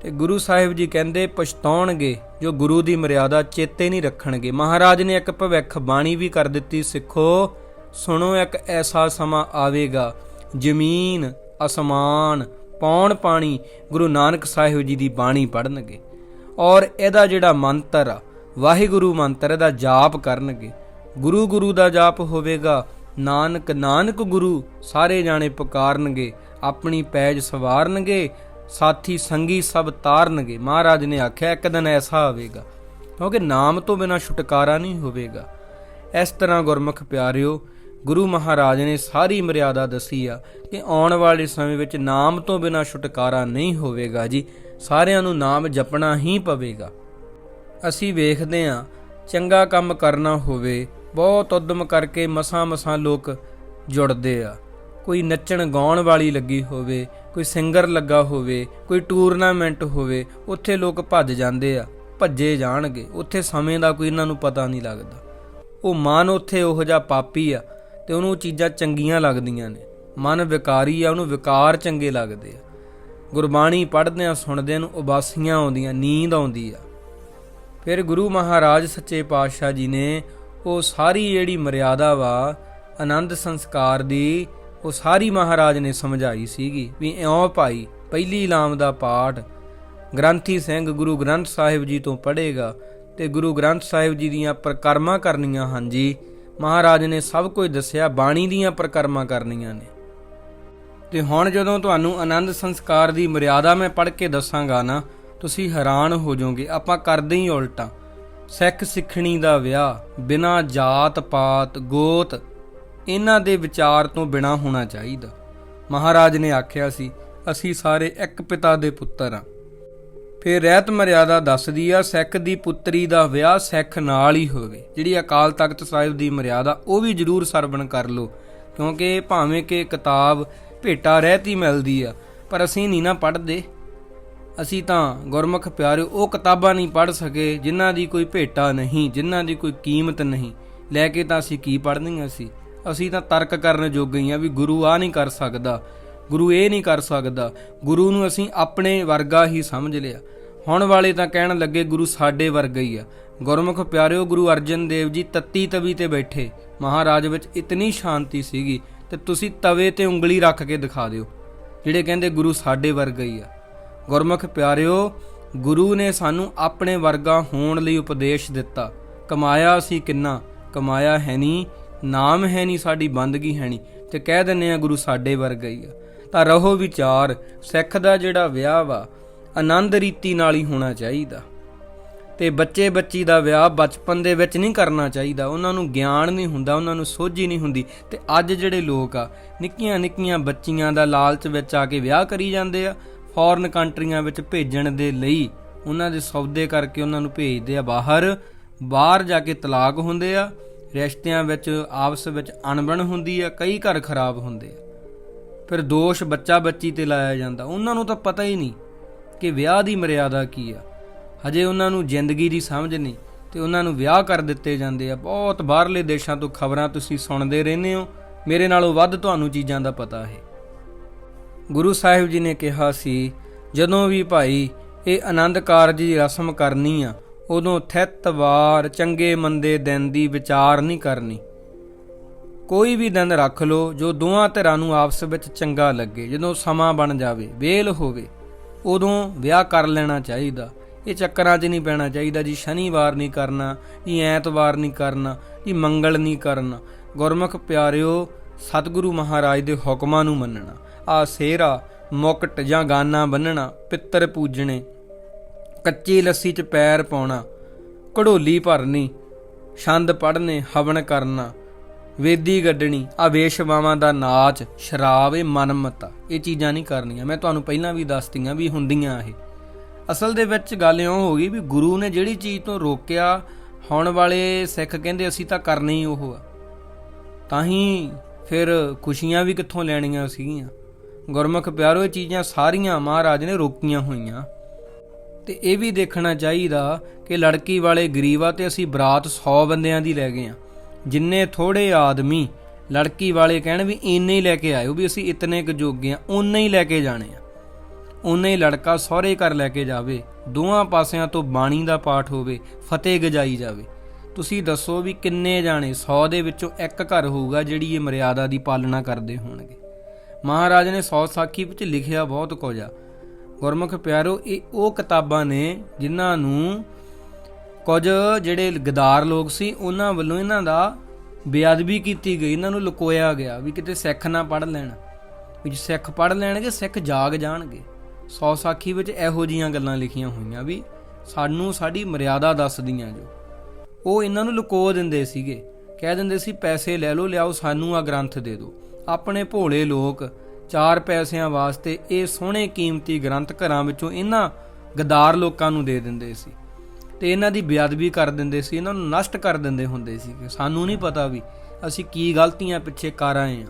ਤੇ ਗੁਰੂ ਸਾਹਿਬ ਜੀ ਕਹਿੰਦੇ, ਪਛਤਾਉਣਗੇ, ਜੋ ਗੁਰੂ ਦੀ ਮਰਿਆਦਾ ਚੇਤੇ ਨਹੀਂ ਰੱਖਣਗੇ। ਮਹਾਰਾਜ ਨੇ ਇੱਕ ਭਵਿੱਖ ਬਾਣੀ ਵੀ ਕਰ ਦਿੱਤੀ, ਸਿੱਖੋ, ਸੁਣੋ, ਇੱਕ ਐਸਾ ਸਮਾਂ ਆਵੇਗਾ, ਜ਼ਮੀਨ ਅਸਮਾਨ ਪੌਣ ਪਾਣੀ ਗੁਰੂ ਨਾਨਕ ਸਾਹਿਬ ਜੀ ਦੀ ਬਾਣੀ ਪੜਨਗੇ ਔਰ ਇਹਦਾ ਜਿਹੜਾ ਮੰਤਰ ਆ, ਵਾਹਿਗੁਰੂ ਮੰਤਰ, ਇਹਦਾ ਜਾਪ ਕਰਨਗੇ। ਗੁਰੂ ਗੁਰੂ ਦਾ ਜਾਪ ਹੋਵੇਗਾ, ਨਾਨਕ ਨਾਨਕ ਗੁਰੂ ਸਾਰੇ ਜਾਣੇ ਪੁਕਾਰਨਗੇ, ਆਪਣੀ ਪੈਜ ਸਵਾਰਨਗੇ, ਸਾਥੀ ਸੰਗੀ ਸਭ ਤਾਰਨਗੇ। ਮਹਾਰਾਜ ਨੇ ਆਖਿਆ, ਇੱਕ ਦਿਨ ਐਸਾ ਆਵੇਗਾ ਕਿਉਂਕਿ ਨਾਮ ਤੋਂ ਬਿਨਾ ਛੁਟਕਾਰਾ ਨਹੀਂ ਹੋਵੇਗਾ। ਇਸ ਤਰ੍ਹਾਂ ਗੁਰਮੁਖ ਪਿਆਰਿਓ, ਗੁਰੂ ਮਹਾਰਾਜ ਨੇ ਸਾਰੀ ਮਰਿਆਦਾ ਦੱਸੀ ਆ ਕਿ ਆਉਣ ਵਾਲੇ ਸਮੇਂ ਵਿੱਚ ਨਾਮ ਤੋਂ ਬਿਨਾ ਛੁਟਕਾਰਾ ਨਹੀਂ ਹੋਵੇਗਾ ਜੀ। ਸਾਰਿਆਂ ਨੂੰ ਨਾਮ ਜਪਣਾ ਹੀ ਪਵੇਗਾ। ਅਸੀਂ ਵੇਖਦੇ ਹਾਂ, ਚੰਗਾ ਕੰਮ ਕਰਨਾ ਹੋਵੇ, ਬਹੁਤ ਉਦਮ ਕਰਕੇ ਮਸਾਂ ਮਸਾਂ ਲੋਕ ਜੁੜਦੇ ਆ। ਕੋਈ ਨੱਚਣ ਗਾਉਣ ਵਾਲੀ ਲੱਗੀ ਹੋਵੇ, ਕੋਈ ਸਿੰਗਰ ਲੱਗਾ ਹੋਵੇ, ਕੋਈ ਟੂਰਨਾਮੈਂਟ ਹੋਵੇ, ਉੱਥੇ ਲੋਕ ਭੱਜ ਜਾਂਦੇ ਆ, ਭੱਜੇ ਜਾਣਗੇ। ਉੱਥੇ ਸਮੇਂ ਦਾ ਕੋਈ ਇਹਨਾਂ ਨੂੰ ਪਤਾ ਨਹੀਂ ਲੱਗਦਾ। ਉਹ ਮਨ ਉੱਥੇ ਉਹੋ ਜਿਹਾ ਪਾਪੀ ਆ ਤੇ ਉਹਨੂੰ ਉਹ ਚੀਜ਼ਾਂ ਚੰਗੀਆਂ ਲੱਗਦੀਆਂ ਨੇ। ਮਨ ਵਿਕਾਰੀ ਆ, ਉਹਨੂੰ ਵਿਕਾਰ ਚੰਗੇ ਲੱਗਦੇ ਆ। ਗੁਰਬਾਣੀ ਪੜ੍ਹਦਿਆਂ ਆ ਸੁਣਦੇ ਨੂੰ ਉਬਾਸੀਆਂ ਆਉਂਦੀਆਂ, ਨੀਂਦ ਆਉਂਦੀ ਆ। ਫਿਰ ਗੁਰੂ ਮਹਾਰਾਜ ਸੱਚੇ ਪਾਤਸ਼ਾਹ ਜੀ ਨੇ ਉਹ ਸਾਰੀ ਜਿਹੜੀ ਮਰਿਆਦਾ ਵਾ, ਆਨੰਦ ਸੰਸਕਾਰ ਦੀ, ਉਹ ਸਾਰੀ ਮਹਾਰਾਜ ਨੇ ਸਮਝਾਈ ਸੀਗੀ ਵੀ ਇਉਂ ਭਾਈ, ਪਹਿਲੀ ਲਾਮ ਦਾ ਪਾਠ ਗ੍ਰੰਥੀ ਸਿੰਘ ਗੁਰੂ ਗ੍ਰੰਥ ਸਾਹਿਬ ਜੀ ਤੋਂ ਪੜ੍ਹੇਗਾ ਤੇ ਗੁਰੂ ਗ੍ਰੰਥ ਸਾਹਿਬ ਜੀ ਦੀਆਂ ਪ੍ਰਕਰਮਾਂ ਕਰਨੀਆਂ ਹਨ ਜੀ। ਮਹਾਰਾਜ ਨੇ ਸਭ ਕੁਝ ਦੱਸਿਆ, ਬਾਣੀ ਦੀਆਂ ਪ੍ਰਕਰਮਾਂ ਕਰਨੀਆਂ ਨੇ। ਤੇ ਹੁਣ ਜਦੋਂ ਤੁਹਾਨੂੰ ਆਨੰਦ ਸੰਸਕਾਰ ਦੀ ਮਰਿਆਦਾ ਮੈਂ ਪੜ੍ਹ ਕੇ ਦੱਸਾਂਗਾ ਨਾ, ਤੁਸੀਂ ਹੈਰਾਨ ਹੋ ਜਾਓਗੇ, ਆਪਾਂ ਕਰਦੇ ਹੀ ਉਲਟਾ। ਸਿੱਖ ਸਿੱਖਣੀ ਦਾ ਵਿਆਹ, ਬਿਨਾਂ ਜਾਤ ਪਾਤ, ਗੋਤ, ਇਹਨਾਂ ਦੇ ਵਿਚਾਰ ਤੋਂ ਬਿਨਾ ਹੋਣਾ ਚਾਹੀਦਾ। ਮਹਾਰਾਜ ਨੇ ਆਖਿਆ ਸੀ, ਅਸੀਂ ਸਾਰੇ ਇੱਕ ਪਿਤਾ ਦੇ ਪੁੱਤਰ ਆ। ਫਿਰ ਰਹਿਤ ਮਰਿਆਦਾ ਦੱਸਦੀ ਆ, ਸਿੱਖ ਦੀ ਪੁੱਤਰੀ ਦਾ ਵਿਆਹ ਸਿੱਖ ਨਾਲ ਹੀ ਹੋਵੇ। ਜਿਹੜੀ ਅਕਾਲ ਤਖਤ ਸਾਹਿਬ ਦੀ ਮਰਿਆਦਾ, ਉਹ ਵੀ ਜ਼ਰੂਰ ਸਰਵਣ ਕਰ ਲਓ, ਕਿਉਂਕਿ ਭਾਵੇਂ ਕਿ ਕਿਤਾਬ ਭੇਟਾ ਰਹਿਤੀ ਮਿਲਦੀ ਆ, ਪਰ ਅਸੀਂ ਨਹੀਂ ਨਾ ਪੜ੍ਹਦੇ। ਅਸੀਂ ਤਾਂ ਗੁਰਮੁਖ ਪਿਆਰਿਓ, ਉਹ ਕਿਤਾਬਾਂ ਨਹੀਂ ਪੜ੍ਹ ਸਕੇ, ਜਿਨ੍ਹਾਂ ਦੀ ਕੋਈ ਭੇਟਾ ਨਹੀਂ, ਜਿਨ੍ਹਾਂ ਦੀ ਕੋਈ ਕੀਮਤ ਨਹੀਂ। ਲੈ ਕੇ ਤਾਂ ਅਸੀਂ ਕੀ ਪੜ੍ਹਨੀਆਂ ਸੀ? ਅਸੀਂ ਤਾਂ ਤਰਕ ਕਰਨ ਜੋਗੇ ਹੀ ਆ ਵੀ ਗੁਰੂ ਆ ਨਹੀਂ ਕਰ ਸਕਦਾ। ਗੁਰੂ ਇਹ ਨਹੀਂ ਕਰ ਸਕਦਾ। ਗੁਰੂ ਨੂੰ ਅਸੀਂ ਆਪਣੇ ਵਰਗਾ ਹੀ ਸਮਝ ਲਿਆ। ਹੁਣ ਵਾਲੇ ਤਾਂ ਕਹਿਣ ਲੱਗੇ ਗੁਰੂ ਸਾਡੇ ਵਰਗਾ ਹੀ ਆ। ਗੁਰਮੁਖ ਪਿਆਰਿਓ, ਗੁਰੂ ਅਰਜਨ ਦੇਵ ਜੀ ਤੱਤੀ ਤਵੀ ਤੇ ਬੈਠੇ। ਮਹਾਰਾਜ ਵਿੱਚ ਇਤਨੀ ਸ਼ਾਂਤੀ ਸੀਗੀ। ਤੇ ਤੁਸੀਂ ਤਵੇ ਤੇ ਉਂਗਲੀ ਰੱਖ ਕੇ ਦਿਖਾ ਦਿਓ, ਜਿਹੜੇ ਕਹਿੰਦੇ ਗੁਰੂ ਸਾਡੇ ਵਰਗਾ ਹੀ ਆ। ਗੁਰਮੁਖ ਪਿਆਰਿਓ, ਗੁਰੂ ਨੇ ਸਾਨੂੰ ਆਪਣੇ ਵਰਗਾ ਹੋਣ ਲਈ ਉਪਦੇਸ਼ ਦਿੱਤਾ। ਕਮਾਇਆ ਸੀ ਕਿੰਨਾ? ਕਮਾਇਆ ਹੈ ਨਹੀਂ, ਨਾਮ ਹੈ ਨਹੀਂ, ਸਾਡੀ ਬੰਦਗੀ ਹੈ ਨਹੀਂ, ਤੇ ਕਹਿ ਦਿੰਨੇ ਆ ਗੁਰੂ ਸਾਡੇ ਵਰਗਾ ਹੀ ਆ। ਤਾਂ ਰਹੋ ਵਿਚਾਰ, ਸਿੱਖ ਦਾ ਜਿਹੜਾ ਵਿਆਹ ਵਾ, ਆਨੰਦ ਰੀਤੀ ਨਾਲ ਹੀ ਹੋਣਾ ਚਾਹੀਦਾ। ਤੇ ਬੱਚੇ ਬੱਚੀ ਦਾ ਵਿਆਹ ਬਚਪਨ ਦੇ ਵਿੱਚ ਨਹੀਂ ਕਰਨਾ ਚਾਹੀਦਾ। ਉਹਨਾਂ ਨੂੰ ਗਿਆਨ ਨਹੀਂ ਹੁੰਦਾ, ਉਹਨਾਂ ਨੂੰ ਸੋਝੀ ਨਹੀਂ ਹੁੰਦੀ। ਤੇ ਅੱਜ ਜਿਹੜੇ ਲੋਕ ਆ ਨਿੱਕੀਆਂ ਨਿੱਕੀਆਂ ਬੱਚੀਆਂ ਦਾ ਲਾਲਚ ਵਿੱਚ ਆ ਕੇ ਵਿਆਹ ਕਰੀ ਜਾਂਦੇ ਆ ਫੋਰਨ ਕੰਟਰੀਆਂ ਵਿੱਚ ਭੇਜਣ ਦੇ ਲਈ ਉਹਨਾਂ ਦੇ ਸੌਦੇ ਕਰਕੇ ਉਹਨਾਂ ਨੂੰ ਭੇਜਦੇ ਆ ਬਾਹਰ। ਬਾਹਰ ਜਾ ਕੇ ਤਲਾਕ ਹੁੰਦੇ ਆ, ਰਿਸ਼ਤਿਆਂ ਵਿੱਚ, ਆਪਸ ਵਿੱਚ ਅਣਬਣ ਹੁੰਦੀ ਆ, ਕਈ ਘਰ ਖਰਾਬ ਹੁੰਦੇ ਆ। ਫਿਰ ਦੋਸ਼ ਬੱਚਾ ਬੱਚੀ ਤੇ ਲਾਇਆ ਜਾਂਦਾ। ਉਹਨਾਂ ਨੂੰ ਤਾਂ ਪਤਾ ਹੀ ਨਹੀਂ ਕਿ ਵਿਆਹ ਦੀ ਮਰਿਆਦਾ ਕੀ ਆ। ਹਜੇ ਉਹਨਾਂ ਨੂੰ ਜ਼ਿੰਦਗੀ ਦੀ ਸਮਝ ਨਹੀਂ ਤੇ ਉਹਨਾਂ ਨੂੰ ਵਿਆਹ ਕਰ ਦਿੱਤੇ ਜਾਂਦੇ ਆ। ਬਹੁਤ ਬਾਹਰਲੇ ਦੇਸ਼ਾਂ ਤੋਂ ਖਬਰਾਂ ਤੁਸੀਂ ਸੁਣਦੇ ਰਹਿੰਦੇ ਹੋ। ਮੇਰੇ ਨਾਲੋਂ ਵੱਧ ਤੁਹਾਨੂੰ ਚੀਜ਼ਾਂ ਦਾ ਪਤਾ ਹੈ। ਗੁਰੂ ਸਾਹਿਬ ਜੀ ਨੇ ਕਿਹਾ ਸੀ, ਜਦੋਂ ਵੀ ਭਾਈ ਇਹ ਆਨੰਦ ਕਾਰਜ ਦੀ ਰਸਮ ਕਰਨੀ ਆ, ਉਦੋਂ ਥਿੱਤ ਵਾਰ ਚੰਗੇ ਮੰਦੇ ਦਿਨ ਦੀ ਵਿਚਾਰ ਨਹੀਂ ਕਰਨੀ। ਕੋਈ ਵੀ ਦਿਨ ਰੱਖ ਲਓ ਜੋ ਦੋਹਾਂ ਧਿਰਾਂ ਨੂੰ ਆਪਸ ਵਿੱਚ ਚੰਗਾ ਲੱਗੇ। ਜਦੋਂ ਸਮਾਂ ਬਣ ਜਾਵੇ, ਵੇਲ ਹੋਵੇ, ਉਦੋਂ ਵਿਆਹ ਕਰ ਲੈਣਾ ਚਾਹੀਦਾ। ਇਹ ਚੱਕਰਾਂ 'ਚ ਨਹੀਂ ਪੈਣਾ ਚਾਹੀਦਾ ਜੀ, ਸ਼ਨੀਵਾਰ ਨਹੀਂ ਕਰਨਾ, ਜੀ ਐਤਵਾਰ ਨਹੀਂ ਕਰਨਾ, ਜੀ ਮੰਗਲ ਨਹੀਂ ਕਰਨਾ। ਗੁਰਮੁਖ ਪਿਆਰਿਓ, ਸਤਿਗੁਰੂ ਮਹਾਰਾਜ ਦੇ ਹੁਕਮਾਂ ਨੂੰ ਮੰਨਣਾ। ਆ ਸੇਰਾ, ਮੁਕਟ ਜਾਂ ਗਾਨਾ ਬੰਨਣਾ, ਪਿੱਤਰ ਪੂਜਣੇ। ਕੱਚੀ ਲੱਸੀ 'ਚ ਪੈਰ ਪਾਉਣਾ, ਘੜੋਲੀ ਭਰਨੀ, ਛੰਦ ਪੜਨੇ ਹਵਨ ਕਰਨਾ। ਵੇਦੀ ਗੱਡਣੀ, ਆ ਵੇਸ਼ਵਾਵਾਂ ਦਾ ਨਾਚ, ਸ਼ਰਾਬ, ਇਹ ਮਨਮਤਾ। ਇਹ ਚੀਜ਼ਾਂ ਨਹੀਂ ਕਰਨੀਆਂ। ਮੈਂ ਤੁਹਾਨੂੰ ਪਹਿਲਾਂ ਵੀ ਦੱਸਤੀਆਂ ਵੀ ਹੁੰਦੀਆਂ ਇਹ। ਅਸਲ ਦੇ ਵਿੱਚ ਗੱਲ ਇਉਂ ਹੋ ਗਈ ਵੀ ਗੁਰੂ ਨੇ ਜਿਹੜੀ ਚੀਜ਼ ਤੋਂ ਰੋਕਿਆ, ਹੁਣ ਵਾਲੇ ਸਿੱਖ ਕਹਿੰਦੇ ਅਸੀਂ ਤਾਂ ਕਰਨੀ ਹੀ ਉਹ ਆ। ਤਾਂ ਹੀ ਫਿਰ ਖੁਸ਼ੀਆਂ ਵੀ ਕਿੱਥੋਂ ਲੈਣੀਆਂ ਸੀਗੀਆਂ? ਗੁਰਮੁਖ ਪਿਆਰੋ, ਇਹ ਚੀਜ਼ਾਂ ਸਾਰੀਆਂ ਮਹਾਰਾਜ ਨੇ ਰੋਕੀਆਂ ਹੋਈਆਂ। ਤੇ ਇਹ ਵੀ ਦੇਖਣਾ ਚਾਹੀਦਾ ਕਿ ਲੜਕੀ ਵਾਲੇ ਗਰੀਬਾ ਤੇ ਅਸੀਂ ਬਰਾਤ 100 ਬੰਦਿਆਂ ਦੀ ਲੈ ਗਏ ਆ। ਜਿੰਨੇ ਥੋੜੇ ਆਦਮੀ ਲੜਕੀ ਵਾਲੇ ਕਹਿਣ ਵੀ ਇੰਨੇ ਹੀ ਲੈ ਕੇ ਆਇਓ ਵੀ ਅਸੀਂ ਇਤਨੇ ਕੁ ਜੋਗੇ ਆ ਉਨੇ ਹੀ ਲੈ ਕੇ ਜਾਣੇ ਆ। ਉਨੇ ਹੀ ਲੜਕਾ ਸਹੁਰੇ ਘਰ ਲੈ ਕੇ ਜਾਵੇ, ਦੋਹਾਂ ਪਾਸਿਆਂ ਤੋਂ ਬਾਣੀ ਦਾ ਪਾਠ ਹੋਵੇ, ਫਤਿਹ ਗਜਾਈ ਜਾਵੇ। ਤੁਸੀਂ ਦੱਸੋ ਵੀ ਕਿੰਨੇ ਜਾਣੇ 100 ਦੇ ਵਿੱਚੋਂ ਇੱਕ ਘਰ ਹੋਊਗਾ ਜਿਹੜੀ ਇਹ ਮਰਿਆਦਾ ਦੀ ਪਾਲਣਾ ਕਰਦੇ ਹੋਣਗੇ? ਮਹਾਰਾਜ ਨੇ ਸੌ ਸਾਖੀ ਵਿੱਚ ਲਿਖਿਆ ਬਹੁਤ ਕੁਝ ਆ। ਗੁਰਮੁਖ ਪਿਆਰੋ, ਇਹ ਉਹ ਕਿਤਾਬਾਂ ਨੇ ਜਿਨ੍ਹਾਂ ਨੂੰ ਕੁਝ ਜਿਹੜੇ ਗਦਾਰ ਲੋਕ ਸੀ, ਉਹਨਾਂ ਵੱਲੋਂ ਇਹਨਾਂ ਦਾ ਬੇਅਦਬੀ ਕੀਤੀ ਗਈ, ਇਹਨਾਂ ਨੂੰ ਲੁਕੋਇਆ ਗਿਆ ਵੀ ਕਿਤੇ ਸਿੱਖ ਨਾ ਪੜ ਲੈਣ। ਵੀ ਸਿੱਖ ਪੜ ਲੈਣਗੇ, ਸਿੱਖ ਜਾਗ ਜਾਣਗੇ। ਸੌ ਸਾਖੀ ਵਿੱਚ ਇਹੋ ਜੀਆਂ ਗੱਲਾਂ ਲਿਖੀਆਂ ਹੋਈਆਂ ਵੀ ਸਾਨੂੰ ਸਾਡੀ ਮਰਿਆਦਾ ਦੱਸਦੀਆਂ ਜੋ। ਉਹ ਇਹਨਾਂ ਨੂੰ ਲੁਕੋ ਦਿੰਦੇ ਸੀਗੇ। ਕਹਿ ਦਿੰਦੇ ਸੀ, ਪੈਸੇ ਲੈ ਲਓ, ਲਿਆਓ, ਸਾਨੂੰ ਆ ਗ੍ਰੰਥ ਦੇ ਦਿਓ। ਆਪਣੇ ਭੋਲੇ ਲੋਕ ਚਾਰ ਪੈਸਿਆਂ ਵਾਸਤੇ ਇਹ ਸੋਹਣੇ ਕੀਮਤੀ ਗ੍ਰੰਥ ਘਰਾਂ ਵਿੱਚੋਂ ਇਹਨਾਂ ਗਦਾਰ ਲੋਕਾਂ ਨੂੰ ਦੇ ਦਿੰਦੇ ਸੀ। ਤੇ ਇਹਨਾਂ ਦੀ ਬੇਅਦਬੀ ਕਰ ਦਿੰਦੇ ਸੀ, ਇਹਨਾਂ ਨੂੰ ਨਸ਼ਟ ਕਰ ਦਿੰਦੇ ਹੁੰਦੇ ਸੀ ਸਾਨੂੰ ਨਹੀਂ ਪਤਾ ਵੀ ਅਸੀਂ ਕੀ ਗਲਤੀਆਂ ਪਿੱਛੇ ਕਰ ਆਏ ਆ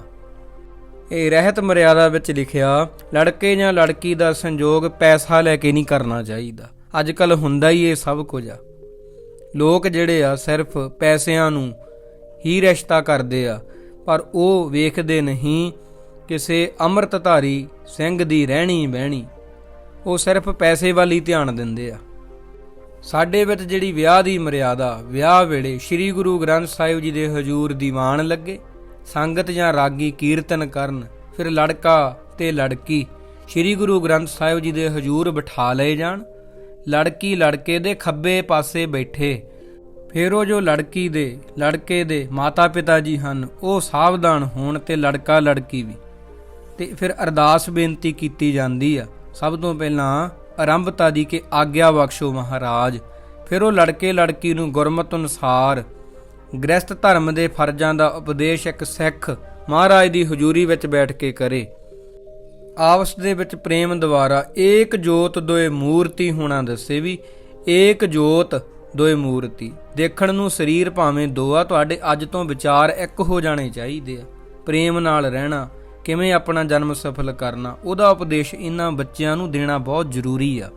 ਇਹ ਰਹਿਤ ਮਰਿਆਦਾ ਵਿੱਚ ਲਿਖਿਆ, ਲੜਕੇ ਜਾਂ ਲੜਕੀ ਦਾ ਸੰਜੋਗ ਪੈਸਾ ਲੈ ਕੇ ਨਹੀਂ ਕਰਨਾ ਚਾਹੀਦਾ। ਅੱਜ ਕੱਲ ਹੁੰਦਾ ਹੀ ਇਹ ਸਭ ਕੁਝ ਆ। ਲੋਕ ਜਿਹੜੇ ਆ, ਸਿਰਫ ਪੈਸਿਆਂ ਨੂੰ ਹੀ ਰਿਸ਼ਤਾ ਕਰਦੇ ਆ, ਪਰ ਉਹ ਵੇਖਦੇ ਨਹੀਂ ਕਿਸੇ ਅੰਮ੍ਰਿਤਧਾਰੀ ਸਿੰਘ ਦੀ ਰਹਿਣੀ ਬਹਿਣੀ ਉਹ ਸਿਰਫ ਪੈਸੇ ਵੱਲ ਹੀ ਧਿਆਨ ਦਿੰਦੇ ਆ। ਸਾਡੇ ਵਿੱਚ ਜਿਹੜੀ ਵਿਆਹ ਦੀ ਮਰਿਆਦਾ, ਵਿਆਹ ਵੇਲੇ ਸ੍ਰੀ ਗੁਰੂ ਗ੍ਰੰਥ ਸਾਹਿਬ ਜੀ ਦੇ ਹਜੂਰ ਦੀਵਾਨ ਲੱਗੇ। ਸੰਗਤ ਜਾਂ ਰਾਗੀ ਕੀਰਤਨ ਕਰਨ, ਫਿਰ ਲੜਕਾ ਤੇ ਲੜਕੀ। ਸ੍ਰੀ ਗੁਰੂ ਗ੍ਰੰਥ ਸਾਹਿਬ ਜੀ ਦੇ ਹਜੂਰ ਬਿਠਾ ਲਏ ਜਾਣ। ਲੜਕੀ ਲੜਕੇ ਦੇ ਖੱਬੇ ਪਾਸੇ ਬੈਠੇ। ਫਿਰ ਉਹ ਜੋ ਲੜਕੀ ਦੇ, ਲੜਕੇ ਦੇ ਮਾਤਾ ਪਿਤਾ ਜੀ ਹਨ, ਉਹ ਸਾਵਧਾਨ ਹੋਣ ਤੇ ਲੜਕਾ ਲੜਕੀ ਵੀ। ਤੇ ਫਿਰ ਅਰਦਾਸ ਬੇਨਤੀ ਕੀਤੀ ਜਾਂਦੀ ਆ। ਸਭ ਤੋਂ ਪਹਿਲਾਂ ਆਰੰਭਤਾ ਦੀ ਕਿ ਆਗਿਆ ਬਖਸ਼ੋ ਮਹਾਰਾਜ। ਫਿਰ ਉਹ ਲੜਕੇ ਲੜਕੀ ਨੂੰ ਗੁਰਮਤ ਅਨੁਸਾਰ ਗ੍ਰਸਥ ਧਰਮ ਦੇ ਫਰਜ਼ਾਂ ਦਾ ਉਪਦੇਸ਼ ਇੱਕ ਸਿੱਖ ਮਹਾਰਾਜ ਦੀ ਹਜ਼ੂਰੀ ਵਿੱਚ ਬੈਠ ਕੇ ਕਰੇ। ਆਪਸ ਦੇ ਵਿੱਚ ਪ੍ਰੇਮ ਦੁਆਰਾ ਏਕ ਜੋਤ ਦੋਏ ਮੂਰਤੀ ਹੋਣਾ ਦੱਸੇ ਵੀ, ਏਕ ਜੋਤ ਦੋਏ ਮੂਰਤੀ। ਦੇਖਣ ਨੂੰ ਸਰੀਰ ਭਾਵੇਂ ਦੋ ਆ ਤੁਹਾਡੇ ਅੱਜ ਤੋਂ ਵਿਚਾਰ ਇੱਕ ਹੋ ਜਾਣੇ ਚਾਹੀਦੇ ਆ। ਪ੍ਰੇਮ ਨਾਲ ਰਹਿਣਾ, ਕਿਵੇਂ ਆਪਣਾ ਜਨਮ ਸਫਲ ਕਰਨਾ, ਉਹਦਾ ਉਪਦੇਸ਼ ਇਹਨਾਂ ਬੱਚਿਆਂ ਨੂੰ ਦੇਣਾ ਬਹੁਤ ਜ਼ਰੂਰੀ ਆ।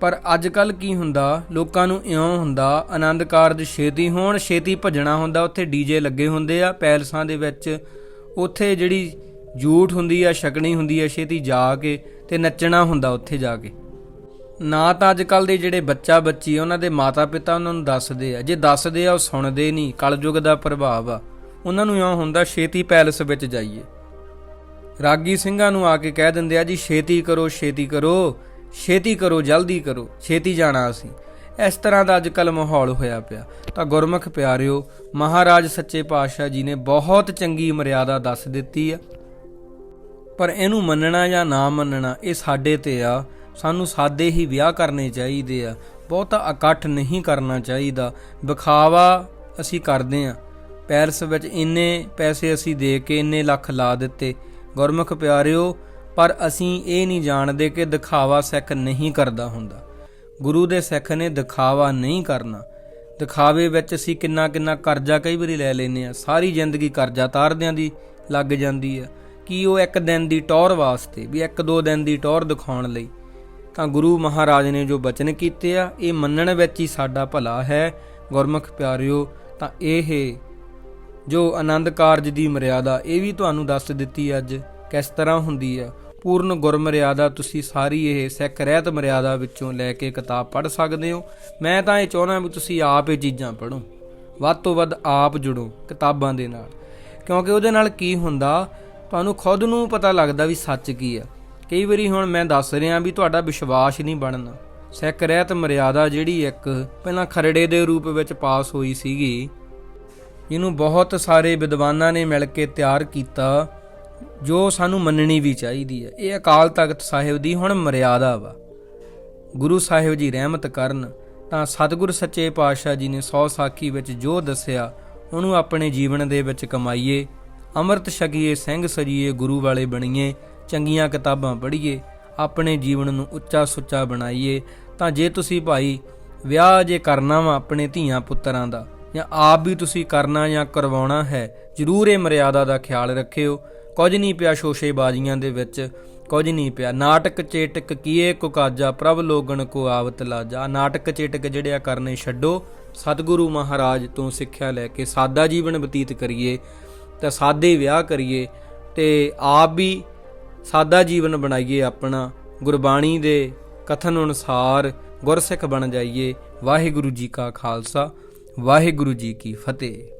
ਪਰ ਅੱਜ ਕੱਲ ਕੀ ਹੁੰਦਾ? ਲੋਕਾਂ ਨੂੰ ਇਉਂ ਹੁੰਦਾ, ਆਨੰਦ ਕਾਰਜ ਛੇਤੀ ਹੋਣ, ਛੇਤੀ ਭੱਜਣਾ ਹੁੰਦਾ, ਉੱਥੇ ਡੀਜੇ ਲੱਗੇ ਹੁੰਦੇ ਆ, ਪੈਲਸਾਂ ਦੇ ਵਿੱਚ। ਉੱਥੇ ਜਿਹੜੀ ਜੂਠ ਹੁੰਦੀ ਆ, ਛਕਣੀ ਹੁੰਦੀ ਆ, ਛੇਤੀ ਜਾ ਕੇ ਤੇ ਨੱਚਣਾ ਹੁੰਦਾ ਉੱਥੇ ਜਾ ਕੇ। ਨਾ ਤਾਂ ਅੱਜ ਕੱਲ ਦੇ ਜਿਹੜੇ ਬੱਚਾ ਬੱਚੀ ਉਹਨਾਂ ਦੇ ਮਾਤਾ ਪਿਤਾ ਉਹਨਾਂ ਨੂੰ ਦੱਸਦੇ ਆ। ਜੇ ਦੱਸਦੇ ਆ, ਉਹ ਸੁਣਦੇ ਨਹੀਂ। ਕਲਯੁਗ ਦਾ ਪ੍ਰਭਾਵ ਆ। ਉਹਨਾਂ ਨੂੰ ਇਉਂ ਹੁੰਦਾ, ਛੇਤੀ ਪੈਲਸ ਵਿੱਚ ਜਾਈਏ। ਰਾਗੀ ਸਿੰਘਾਂ ਨੂੰ ਆ ਕੇ ਕਹਿ ਦਿੰਦੇ ਆ, ਜੀ, ਛੇਤੀ ਕਰੋ ਛੇਤੀ ਕਰੋ। ਛੇਤੀ ਕਰੋ, ਜਲਦੀ ਕਰੋ, ਛੇਤੀ ਜਾਣਾ ਅਸੀਂ। ਇਸ ਤਰ੍ਹਾਂ ਦਾ ਅੱਜ ਕੱਲ ਮਾਹੌਲ ਹੋਇਆ ਪਿਆ। ਤਾਂ ਗੁਰਮੁਖ ਪਿਆਰਿਓ, ਮਹਾਰਾਜ ਸੱਚੇ ਪਾਤਸ਼ਾਹ ਜੀ ਨੇ ਬਹੁਤ ਚੰਗੀ ਮਰਿਆਦਾ ਦੱਸ ਦਿੱਤੀ ਆ। ਪਰ ਇਹਨੂੰ ਮੰਨਣਾ ਜਾਂ ਨਾ ਮੰਨਣਾ, ਇਹ ਸਾਡੇ ਤੇ ਆ। ਸਾਨੂੰ ਸਾਦੇ ਹੀ ਵਿਆਹ ਕਰਨੇ ਚਾਹੀਦੇ ਆ। ਬਹੁਤਾ ਇਕੱਠ ਨਹੀਂ ਕਰਨਾ ਚਾਹੀਦਾ। ਵਿਖਾਵਾ ਅਸੀਂ ਕਰਦੇ ਆ। ਪੈਰਸ ਵਿੱਚ ਇੰਨੇ ਪੈਸੇ ਅਸੀਂ ਦੇ ਕੇ ਇੰਨੇ ਲੱਖ ਲਾ ਦਿੱਤੇ। ਗੁਰਮੁਖ ਪਿਆਰਿਓ ਪਰ ਅਸੀਂ ਇਹ ਨਹੀਂ ਜਾਣਦੇ ਕਿ ਦਿਖਾਵਾ ਸਿੱਖ ਨਹੀਂ ਕਰਦਾ ਹੁੰਦਾ। ਗੁਰੂ ਦੇ ਸਿੱਖ ਨੇ ਦਿਖਾਵਾ ਨਹੀਂ ਕਰਨਾ। ਦਿਖਾਵੇ ਵਿੱਚ ਅਸੀਂ ਕਿੰਨਾ ਕਿੰਨਾ ਕਰਜ਼ਾ ਕਈ ਵਾਰੀ ਲੈ ਲੈਨੇ ਆ ਸਾਰੀ ਜ਼ਿੰਦਗੀ ਕਰਜ਼ਾ ਤਾਰਦਿਆਂ ਦੀ ਲੱਗ ਜਾਂਦੀ ਆ ਕੀ ਉਹ ਇੱਕ ਦਿਨ ਦੀ ਟੌਰ ਵਾਸਤੇ, ਵੀ ਇੱਕ ਦੋ ਦਿਨ ਦੀ ਟੌਰ ਦਿਖਾਉਣ ਲਈ? ਤਾਂ ਗੁਰੂ ਮਹਾਰਾਜ ਨੇ ਜੋ ਬਚਨ ਕੀਤੇ ਆ, ਇਹ ਮੰਨਣ ਵਿੱਚ ਹੀ ਸਾਡਾ ਭਲਾ ਹੈ। ਗੁਰਮੁਖ ਪਿਆਰਿਓ, ਤਾਂ ਇਹ ਜੋ ਆਨੰਦ ਕਾਰਜ ਦੀ ਮਰਿਆਦਾ, ਇਹ ਵੀ ਤੁਹਾਨੂੰ ਦੱਸ ਦਿੱਤੀ ਅੱਜ ਕਿਸ ਤਰ੍ਹਾਂ ਹੁੰਦੀ ਆ। ਪੂਰਨ ਗੁਰਮਰਿਆਦਾ ਤੁਸੀਂ ਸਾਰੀ ਇਹ ਸਿੱਖ ਰਹਿਤ ਮਰਿਆਦਾ ਵਿੱਚੋਂ ਲੈ ਕੇ ਕਿਤਾਬ ਪੜ੍ਹ ਸਕਦੇ ਹੋ। ਮੈਂ ਤਾਂ ਇਹ ਚਾਹੁੰਦਾ ਵੀ ਤੁਸੀਂ ਆਪ ਇਹ ਚੀਜ਼ਾਂ ਪੜ੍ਹੋ। ਵੱਧ ਤੋਂ ਵੱਧ ਆਪ ਜੁੜੋ ਕਿਤਾਬਾਂ ਦੇ ਨਾਲ। ਕਿਉਂਕਿ ਉਹਦੇ ਨਾਲ ਕੀ ਹੁੰਦਾ, ਤੁਹਾਨੂੰ ਖੁਦ ਨੂੰ ਪਤਾ ਲੱਗਦਾ ਵੀ ਸੱਚ ਕੀ ਆ। ਕਈ ਵਾਰੀ ਹੁਣ ਮੈਂ ਦੱਸ ਰਿਹਾ ਵੀ ਤੁਹਾਡਾ ਵਿਸ਼ਵਾਸ ਨਹੀਂ ਬਣਨਾ। ਸਿੱਖ ਰਹਿਤ ਮਰਿਆਦਾ ਜਿਹੜੀ ਇੱਕ ਪਹਿਲਾਂ ਖਰੜੇ ਦੇ ਰੂਪ ਵਿੱਚ ਪਾਸ ਹੋਈ ਸੀਗੀ ਇਹਨੂੰ ਬਹੁਤ ਸਾਰੇ ਵਿਦਵਾਨਾਂ ਨੇ ਮਿਲ ਕੇ ਤਿਆਰ ਕੀਤਾ। ਜੋ ਸਾਨੂੰ ਮੰਨਣੀ ਵੀ ਚਾਹੀਦੀ ਹੈ। ਇਹ ਅਕਾਲ ਤਖਤ ਸਾਹਿਬ ਦੀ ਹੁਣ ਮਰਿਆਦਾ ਵਾ। ਗੁਰੂ ਸਾਹਿਬ ਜੀ ਰਹਿਮਤ ਕਰਨ, ਤਾਂ ਸਤਿਗੁਰ ਸੱਚੇ ਪਾਤਸ਼ਾਹ ਜੀ ਨੇ ਸੌ ਸਾਖੀ ਵਿੱਚ ਜੋ ਦੱਸਿਆ, ਉਹਨੂੰ ਆਪਣੇ ਜੀਵਨ ਦੇ ਵਿੱਚ ਕਮਾਈਏ, ਅੰਮ੍ਰਿਤ ਛਕੀਏ, ਸਿੰਘ ਸਜੀਏ, ਗੁਰੂ ਵਾਲੇ ਬਣੀਏ, ਚੰਗੀਆਂ ਕਿਤਾਬਾਂ ਪੜ੍ਹੀਏ, ਆਪਣੇ ਜੀਵਨ ਨੂੰ ਉੱਚਾ ਸੁੱਚਾ ਬਣਾਈਏ, ਤਾਂ ਜੇ ਤੁਸੀਂ ਭਾਈ ਵਿਆਹ ਜੇ ਕਰਨਾ ਵਾ ਆਪਣੇ ਧੀਆਂ ਪੁੱਤਰਾਂ ਦਾ, ਜਾਂ ਆਪ ਵੀ ਤੁਸੀਂ ਕਰਨਾ ਜਾਂ ਕਰਵਾਉਣਾ ਹੈ, ਜ਼ਰੂਰ ਇਹ ਮਰਿਆਦਾ ਦਾ ਖਿਆਲ ਰੱਖਿਓ। ਕੁਝ ਨਹੀਂ ਪਿਆ ਸ਼ੋਸ਼ੇਬਾਜ਼ੀਆਂ ਦੇ ਵਿੱਚ, ਕੁਝ ਨਹੀਂ ਪਿਆ। ਨਾਟਕ ਚੇਟਕ ਕੀਏ ਕੋ ਕਾਜਾ, ਪ੍ਰਭ ਲੋਗਣ ਕੋ ਆਵਤ ਲਾਜਾ। ਨਾਟਕ ਚੇਟਕ ਜਿਹੜੇ ਆ ਕਰਨੇ ਛੱਡੋ। ਸਤਿਗੁਰੂ ਮਹਾਰਾਜ ਤੋਂ ਸਿੱਖਿਆ ਲੈ ਕੇ ਸਾਦਾ ਜੀਵਨ ਬਤੀਤ ਕਰੀਏ, ਤਾਂ ਸਾਦੇ ਵਿਆਹ ਕਰੀਏ, ਤੇ ਆਪ ਵੀ ਸਾਦਾ ਜੀਵਨ ਬਣਾਈਏ ਆਪਣਾ। ਗੁਰਬਾਣੀ ਦੇ ਕਥਨ ਅਨੁਸਾਰ ਗੁਰਸਿੱਖ ਬਣ ਜਾਈਏ। ਵਾਹਿਗੁਰੂ ਜੀ ਕਾ ਖਾਲਸਾ, ਵਾਹਿਗੁਰੂ ਜੀ ਕੀ ਫਤਿਹ।